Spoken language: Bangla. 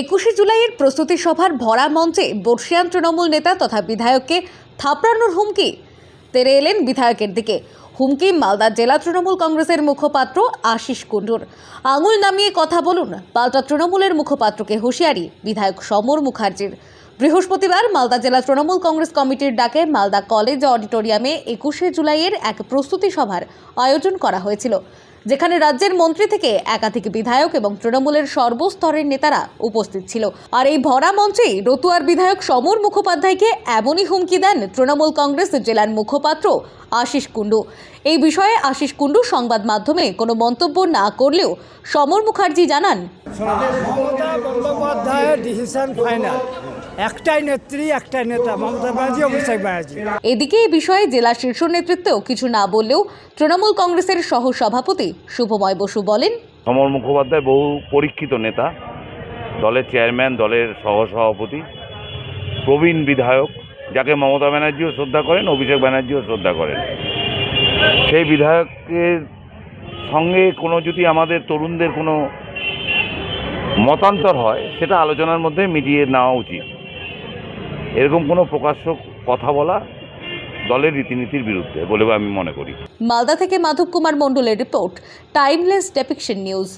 একুশে জুলাইয়ের প্রস্তুতি সভার ভরা মঞ্চে বর্ষিয়ান তৃণমূল নেতা তথা বিধায়ককে থাপড়ানোর হুমকি তেরে এলেন বিধায়কের দিকে। হুমকি মালদা জেলা তৃণমূল কংগ্রেসের মুখপাত্র আশিস কুণ্ডুর। আঙুল নামিয়ে কথা বলুন পাল্টা তৃণমূলের মুখপাত্রকে হুঁশিয়ারি বিধায়ক সমর মুখার্জির। বৃহস্পতিবার মালদা জেলা তৃণমূল কংগ্রেস কমিটির ডাকে মালদা কলেজ অডিটোরিয়ামে একুশে জুলাইয়ের এক প্রস্তুতি সভার আয়োজন করা হয়েছিল। যেখানে রাজ্যের মন্ত্রী থেকে একাধিক বিধায়ক এবং তৃণমূলের সর্বস্তরের নেতারা উপস্থিত ছিল। আর এই ভরা মঞ্চেই রতুয়ার বিধায়ক সমর মুখোপাধ্যায়কে এমনই হুমকি দেন তৃণমূল কংগ্রেস জেলার মুখপাত্র আশিস কুণ্ডু। এই বিষয়ে আশিস কুণ্ডু সংবাদ মাধ্যমে কোনো মন্তব্য না করলেও সমর মুখার্জি জানান মমতা বন্দ্যোপাধ্যায়ের ডিসিশন ফাইনাল একটাই নেত্রী একটাই নেতা মমতা ব্যানার্জি অভিষেক ব্যানার্জি। এদিকে এই বিষয়ে জেলা শীর্ষ নেতৃত্বেও কিছু না বললেও তৃণমূল কংগ্রেসের সহ সভাপতি শুভময় বসু বলেন সমর মুখোপাধ্যায় বহু পরীক্ষিত নেতা দলের চেয়ারম্যান দলের সহসভাপতি প্রবীণ বিধায়ক যাকে মমতা ব্যানার্জিও শ্রদ্ধা করেন অভিষেক ব্যানার্জিও শ্রদ্ধা করেন। সেই বিধায়কের সঙ্গে কোনো যদি আমাদের তরুণদের কোনো মতান্তর হয়, সেটা আলোচনার মধ্যে মিটিয়ে নেওয়া উচিত। এরকম কোনো প্রকাশ্য কথা বলা দলের রীতিনীতির বিরুদ্ধে বলে আমি মনে করি। মালদা থেকে মাধব কুমার মণ্ডলের রিপোর্ট টাইমলেস ডেপিকশন নিউজ